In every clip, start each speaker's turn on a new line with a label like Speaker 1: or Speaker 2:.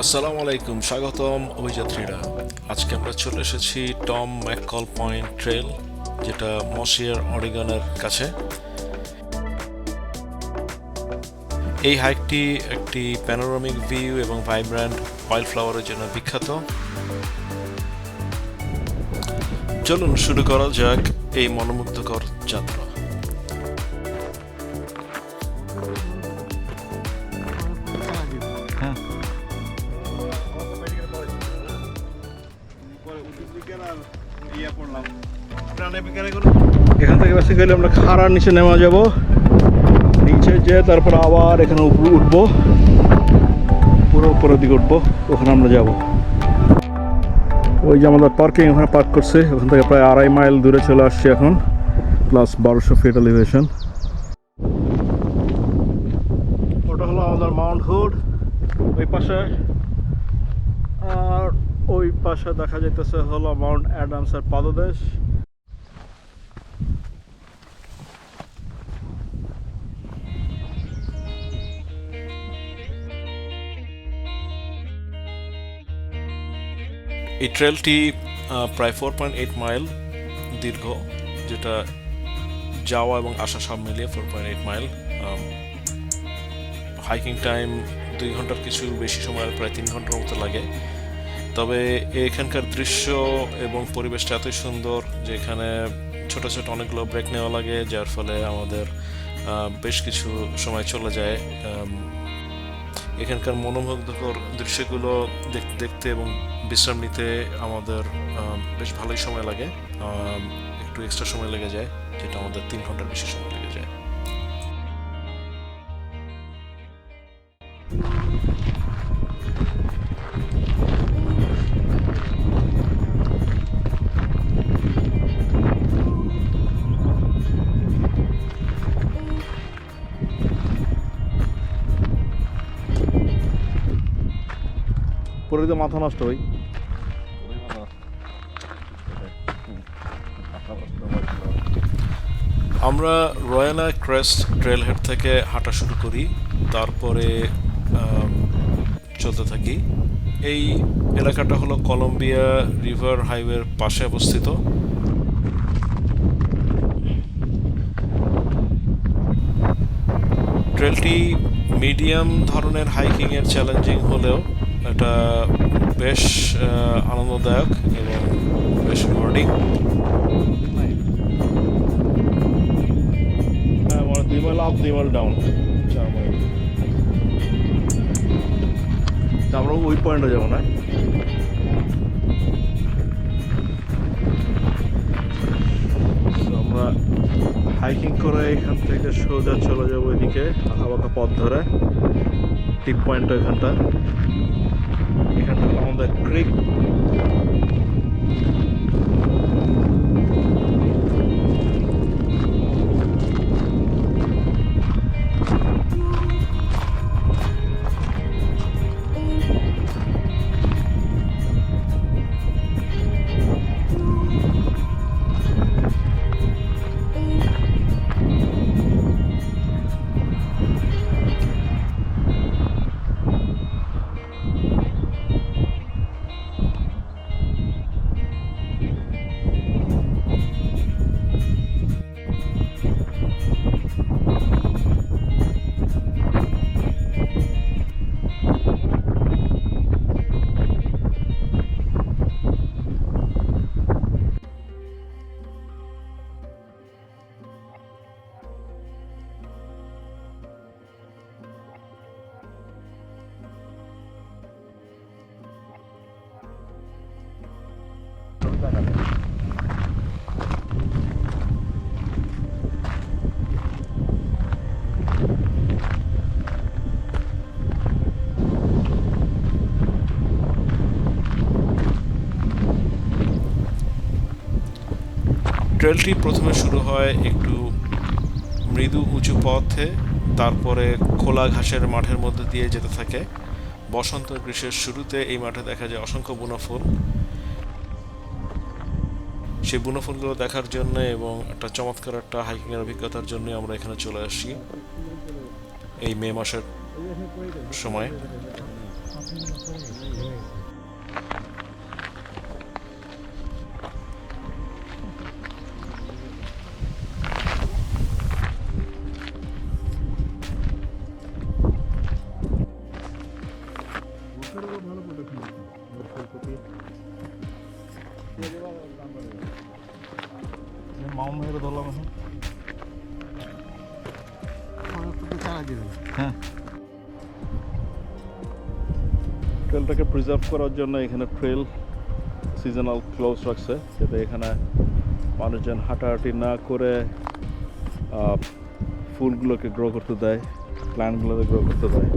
Speaker 1: আসসালামু আলাইকুম, স্বাগতম অভিযাত্রীরা। আজকে আমরা চলে এসেছি টম ম্যাককল পয়েন্ট ট্রেল, যেটা মসিয়ার, অরিগনের কাছে। এই হাইকটি একটি প্যানোরামিক ভিউ এবং ভাইব্র্যান্ট ওয়াইল্ড ফ্লাওয়ারের জন্য বিখ্যাত। চলুন শুরু করা যাক এই মনোমুগ্ধকর যাত্রা।
Speaker 2: বেসিক্যালি আমরা খাড়ার নিচে নেমে যাব। নিচে যে তারপর আবার এখানে উপরে উঠবো। পুরো উপরের দিকে উঠবো। ওখানে আমরা যাব। ওই যে আমাদের পার্কিং ওখানে পার্ক করছে। ওখান থেকে প্রায় আড়াই মাইল দূরে চলে আসছি এখন। প্লাস বারোশো ফিট এলিভেশন ওটা হলো আমাদের মাউন্ট হুড ওই পাশে। আর ওই পাশে দেখা যাইতেছে হলো মাউন্ট অ্যাডামসের পাদদেশ।
Speaker 1: এই ট্রেলটি প্রায় ফোর পয়েন্ট এইট মাইল দীর্ঘ, যেটা যাওয়া এবং আসা সব মিলিয়ে four point eight mile hiking time দুই ঘণ্টার কিছু বেশি সময় প্রায় তিন ঘণ্টার মতো লাগে। তবে এখানকার দৃশ্য এবং পরিবেশটা এতই সুন্দর যে এখানে ছোটো ছোটো অনেকগুলো ব্রেক নেওয়া লাগে, যার ফলে আমাদের বেশ কিছু সময় চলে যায়। এখানকার মনোমুগ্ধকর দৃশ্যগুলো দেখতে দেখতে এবং বিশ্রাম নিতে আমাদের আম, বেশ ভালোই সময় লাগে। একটু এক্সট্রা সময় লেগে যায় যেটা আমাদের তিন ঘণ্টার বেশি সময় লেগে।
Speaker 2: পরে তো মাথা নষ্ট ভাই।
Speaker 1: আমরা রয়্যালা ক্রেস্ট ট্রেলহেড থেকে হাঁটা শুরু করি, তারপরে চলতে থাকি। এই এলাকাটা হলো কলম্বিয়া রিভার হাইওয়ের পাশে অবস্থিত। ট্রেলটি মিডিয়াম ধরনের হাইকিংয়ের চ্যালেঞ্জিং হলেও এটা বেশ আনন্দদায়ক এবং বেশ রিওয়ার্ডিং
Speaker 2: দুই মাইল আপ দুই ডাউন চার আমরা ওই পয়েন্টে যাব না? আমরা হাইকিং করে এখান থেকে সোজা চলে যাব এদিকে আবাকা পথ ধরে। টিপ পয়েন্ট এখানটা। এখানটা হলো আমাদের
Speaker 1: ট্রেলটি প্রথমে শুরু হয় একটু মৃদু উঁচু পথে, তারপরে খোলা ঘাসের মাঠের মধ্যে দিয়ে যেতে থাকে। বসন্ত গ্রীষ্মের শুরুতে এই মাঠে দেখা যায় অসংখ্য বুনো ফুল। সেই বুনো ফুলগুলো দেখার জন্য এবং একটা চমৎকার একটা হাইকিংয়ের অভিজ্ঞতার জন্য আমরা এখানে চলে আসি এই মে মাসের সময়।
Speaker 2: মাউন্ট মেরে ধরলাম এখন। হ্যাঁ। ট্রেলটাকে প্রিজার্ভ করার জন্য এখানে ট্রেল সিজনাল ক্লোজ রাখছে যাতে এখানে মানুষজন হাঁটাহাঁটি না করে ফুলগুলোকে গ্রো করতে দেয় প্ল্যান্টগুলোকে গ্রো করতে দেয়।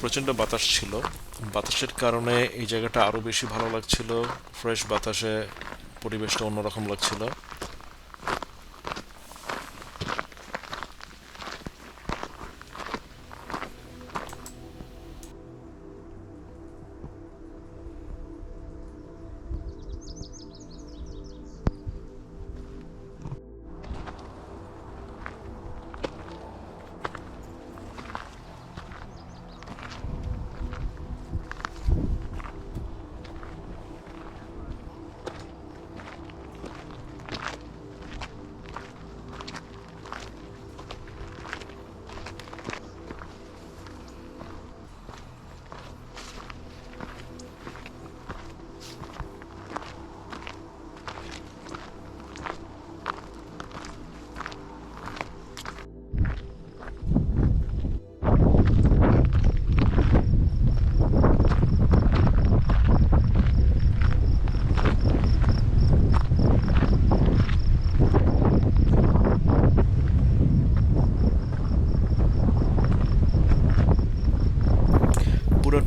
Speaker 1: প্রচণ্ড বাতাস ছিল। বাতাসের কারণে এই জায়গাটা আরও বেশি ভালো লাগছিল। ফ্রেশ বাতাসে পরিবেশটা অন্যরকম লাগছিল।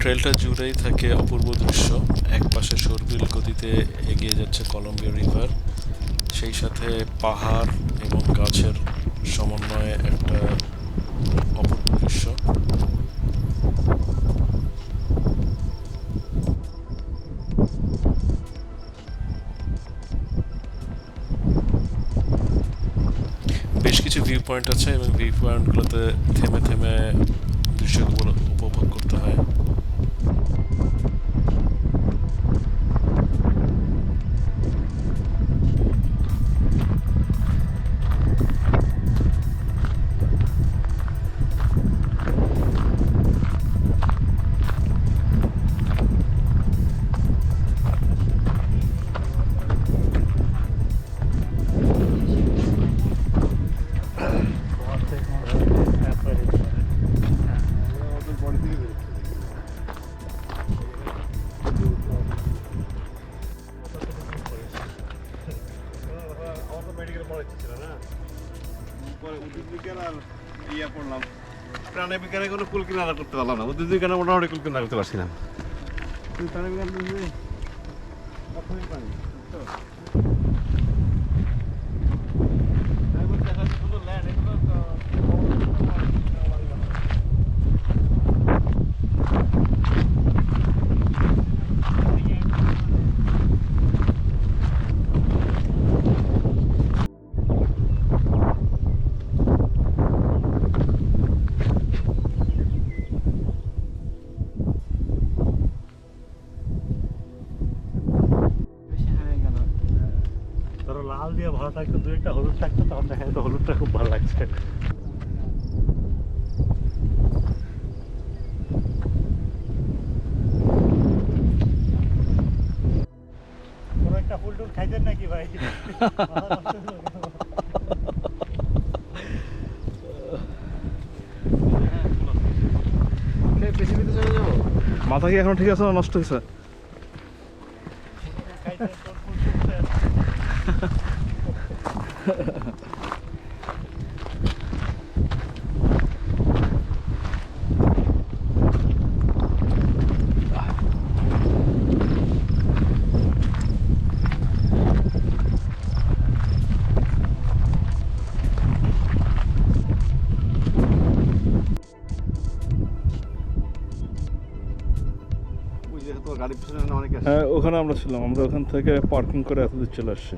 Speaker 1: ট্রেলটা জুড়েই থাকে অপূর্ব দৃশ্য। এক পাশে সরবিল গতিতে এগিয়ে যাচ্ছে কলম্বিয়া রিভার সেই সাথে পাহাড় এবং গাছের সমন্বয়ে একটা অপূর্ব দৃশ্য। বেশ কিছু ভিউ পয়েন্ট আছে এবং ভিউ পয়েন্টগুলোতে
Speaker 3: বিজ্ঞানে কোনো কুল কিনারা করতে পারলাম না। ওদের দুই বিজ্ঞানে মোটামুটি কুল কিনারা করতে পারছি না।
Speaker 4: ধরো
Speaker 2: মাথা কি এখন ঠিক আছে নষ্ট হয়েছে? ওখানে আমরা ছিলাম। আমরা ওখান থেকে পার্কিং করে এত দূর চলে আসছি।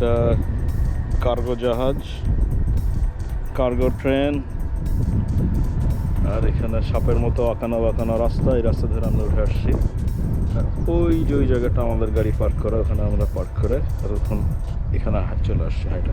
Speaker 2: একটা কার্গো জাহাজ কার্গো ট্রেন আর এখানে সাপের মতো আঁকানো বাঁকানো রাস্তা, এই রাস্তা ধরে আমরা উঠে আসছি। ওই যে ওই জায়গাটা আমাদের গাড়ি পার্ক করে, ওখানে আমরা পার্ক করে, আর এখন চলে আসছি হাইটা।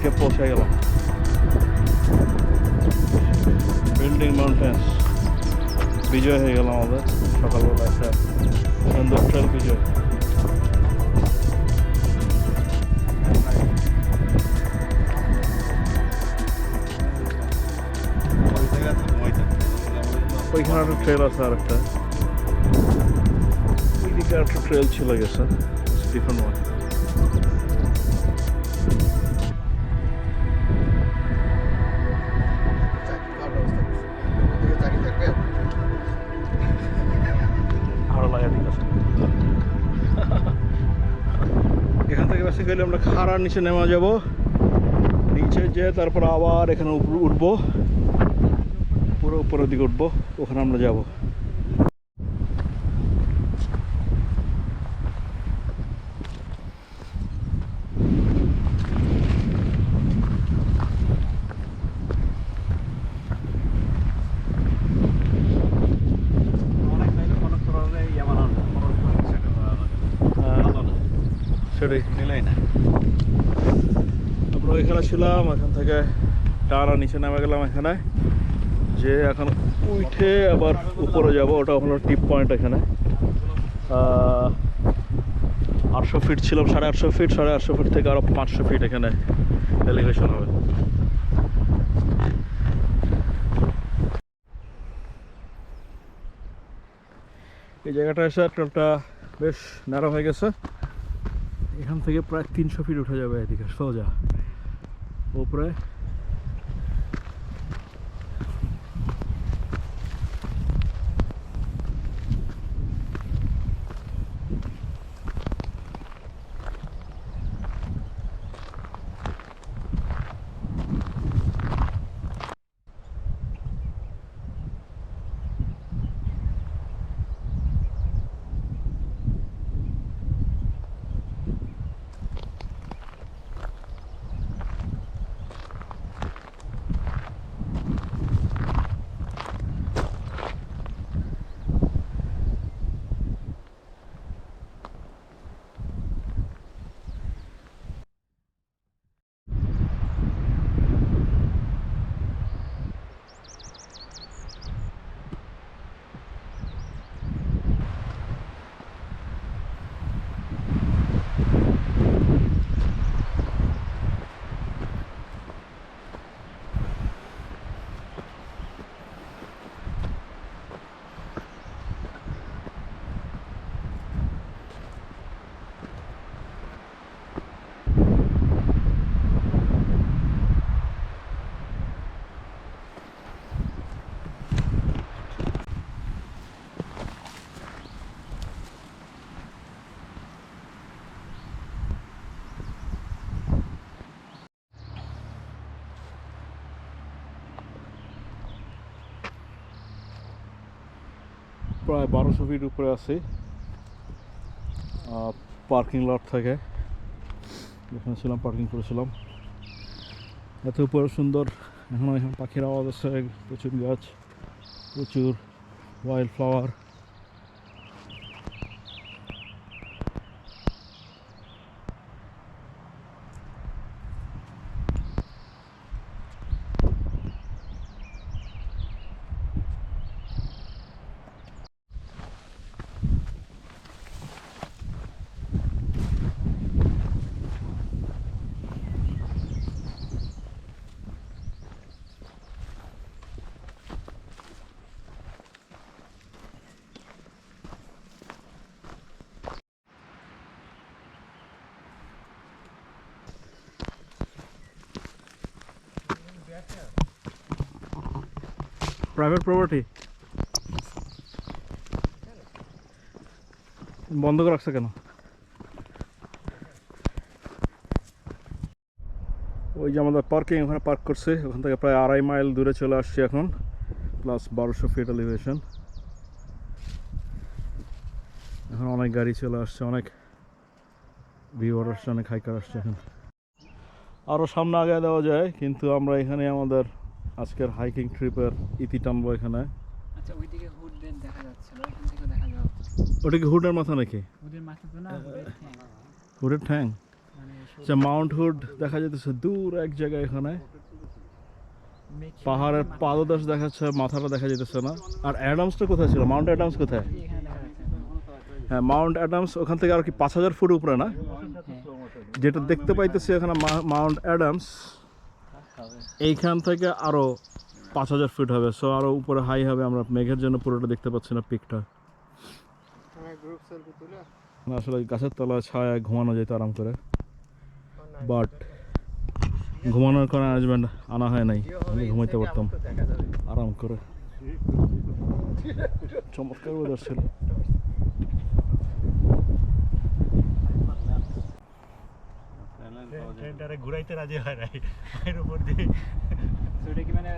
Speaker 2: আপ পৌঁছে গেলাম বিল্ডিং মাউন্টেন্স বিজয় হয়ে গেল আমাদের সকালবেলা একটা সুন্দর ট্রেল বিজয় ওইখানে একটা ট্রেল আছে আর একটা ওইদিকে একটা ট্রেল চলে গেছে ডিফারেন্ট ওয়ান বেসিক্যালি আমরা খাড়ার নিচে নেমে যাব। নিচে যেয়ে তারপর আবার এখানে উঠবো। পুরো উপরের দিকে উঠবো, ওখানে আমরা যাব। গেলাম, এখান থেকে টানা নিচে নামে গেলাম এখানে। যে এখন উঠে আবার উপরে যাব, ওটা হলো টিপ পয়েন্ট এখানে। আটশো ফিট ছিলাম, সাড়ে আটশো ফিট সাড়ে আটশো ফিট থেকে আরও পাঁচশো ফিট এখানে এলিভেশন হবে। এই জায়গাটা এসে একটা বেশ ন্যারো হয়ে গেছে। এখান থেকে প্রায় তিনশো ফিট উঠে যাবে এদিকে, সোজা। opre. প্রায় বারোশো ফিট উপরে আছে পার্কিং লট থাকে। যেখানে ছিলাম পার্কিং করেছিলাম। এত উপরে সুন্দর, এখন এখানে পাখির আওয়াজ আছে, প্রচুর গাছ, প্রচুর ওয়াইল্ড ফ্লাওয়ার প্রাইভেট প্রপার্টি বন্ধ করে রাখছে কেন? ওই যে আমাদের পার্কিং ওখানে পার্ক করছে, ওখান থেকে প্রায় আড়াই মাইল দূরে চলে আসছি এখন প্লাস বারোশো ফিট এলিভেশন এখন অনেক গাড়ি চলে আসছে, অনেক ভিউয়ার আসছে, অনেক হাইকার আসছে এখন। আরও সামনে আগে দেওয়া যায় কিন্তু আমরা এখানে আমাদের আজকের হাইকিং ট্রিপের ইতি টানবো এখানে।
Speaker 5: আচ্ছা
Speaker 2: ওটা কি হুডের মাথা নাকি?
Speaker 5: হুডের ঠ্যাং।
Speaker 2: আচ্ছা মাউন্ট হুড দেখা যেতেছে দূর এক জায়গায় এখানে। পাহাড়ের পাদদেশ দেখাচ্ছে মাথাটা দেখা যেতেছে না। আর অ্যাডামসটা কোথায় ছিল? মাউন্ট অ্যাডামস কোথায়? হ্যাঁ মাউন্ট অ্যাডামস ওখান থেকে আর কি পাঁচ হাজার ফুট উপরে না? যেটা দেখতে পাইতেছি এখানে মাউন্ট অ্যাডামস। এইখান থেকে আরও পাঁচ হাজার ফিট হবে। সো আরও উপরে হাই হবে। আমরা মেঘের জন্য পুরোটা দেখতে পাচ্ছি না পিকটা আসলে গাছের তলায় ছায়া ঘুমানো যেত আরাম করে। বাট ঘুমানোর কোনো অ্যারেঞ্জমেন্ট আনা হয় নাই। আমি ঘুমাইতে পারতাম। আরাম করে। চমৎকার ওয়েদার ছিল।
Speaker 4: ট্রেনটারে ঘুরাইতে রাজি হয় নাই। এর উপর দিয়ে।
Speaker 5: ওটা কি মানে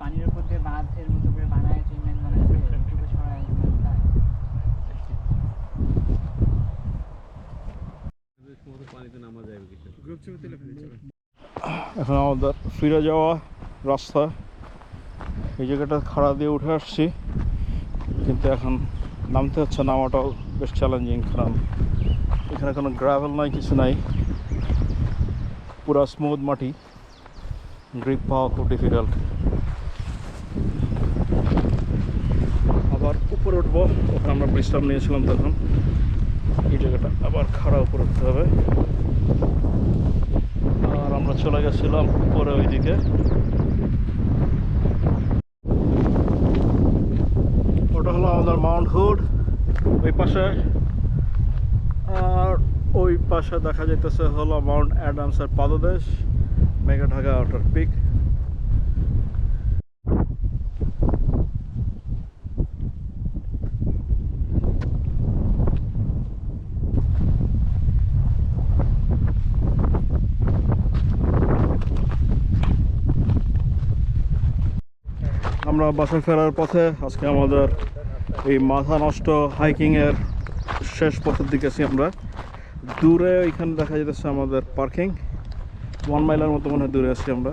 Speaker 5: পানির উপর দিয়ে বাঁধের মতো করে বানায়?
Speaker 2: এখন আমাদের ফিরে যাওয়া রাস্তা। এই জায়গাটা খাড়া দিয়ে উঠে আসছি। কিন্তু এখন নামতে হচ্ছে নামাটাও বেশ চ্যালেঞ্জিং কারণ এখানে কোনো গ্রাভেল নাই কিছু নাই। পুরো স্মুথ মাটি গ্রিপ পাওয়া খুব ডিফিকাল্ট আবার উপরে উঠবো ওখানে আমরা বিশ্রাম নিয়েছিলাম তখন। এই জায়গাটা আবার খাড়া উপরে উঠতে হবে। আর আমরা চলে গেছিলাম উপরে ওইদিকে। ওটা হলো আমাদের মাউন্ট হুড ওই পাশে পাশে দেখা যাইতেছে হলো মাউন্ট অ্যাডামসের পাদদেশ, মেঘা ঢাকা আউটার পিক আমরা বাসায় ফেরার পথে আজকে আমাদের এই মাথা নষ্ট হাইকিংয়ের শেষ পথের দিকে আছি আমরা। দূরে এখানে দেখা যেতেছে আমাদের পার্কিং ওয়ান মাইলের মতো মনে হয় দূরে আছি আমরা।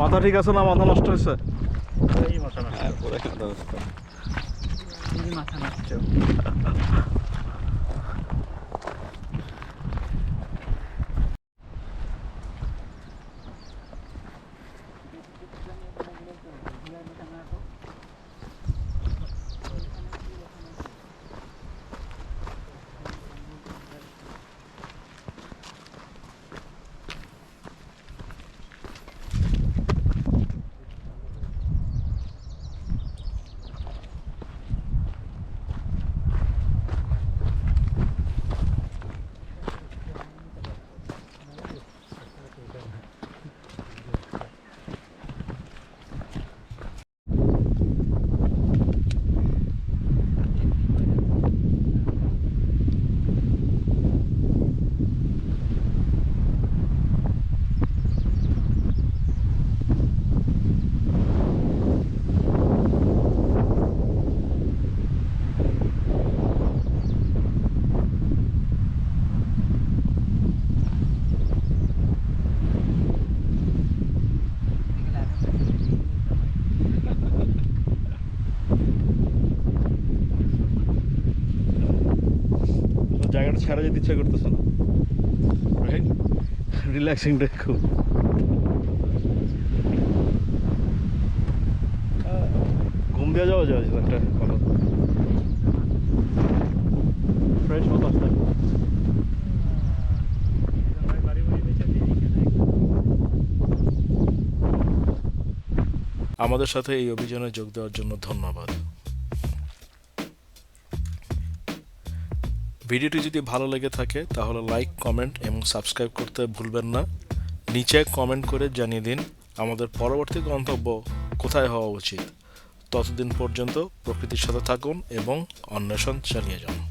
Speaker 2: মাথা ঠিক আছে না? মাথা নষ্ট হয়েছে?
Speaker 4: মাথা নষ্ট।
Speaker 5: এই যে মাথা নষ্ট।
Speaker 2: জায়গাটা ছেড়ে যেতে ইচ্ছা করতেছে না। রিল্যাক্সিং খুব আহ, ঘুম দেওয়া যাওয়া যায় একটা ভালো ফ্রেশ বাতাস
Speaker 1: আমাদের সাথে এই অভিযানে যোগ দেওয়ার জন্য ধন্যবাদ। ভিডিওটি যদি ভালো লেগে থাকে, তাহলে লাইক কমেন্ট এবং সাবস্ক্রাইব করতে ভুলবেন না। নিচে কমেন্ট করে জানিয়ে দিন আমাদের পরবর্তী গন্তব্য কোথায় হওয়া উচিত। ততদিন পর্যন্ত প্রকৃতির সাথে থাকুন এবং অন্বেষণ চালিয়ে যান।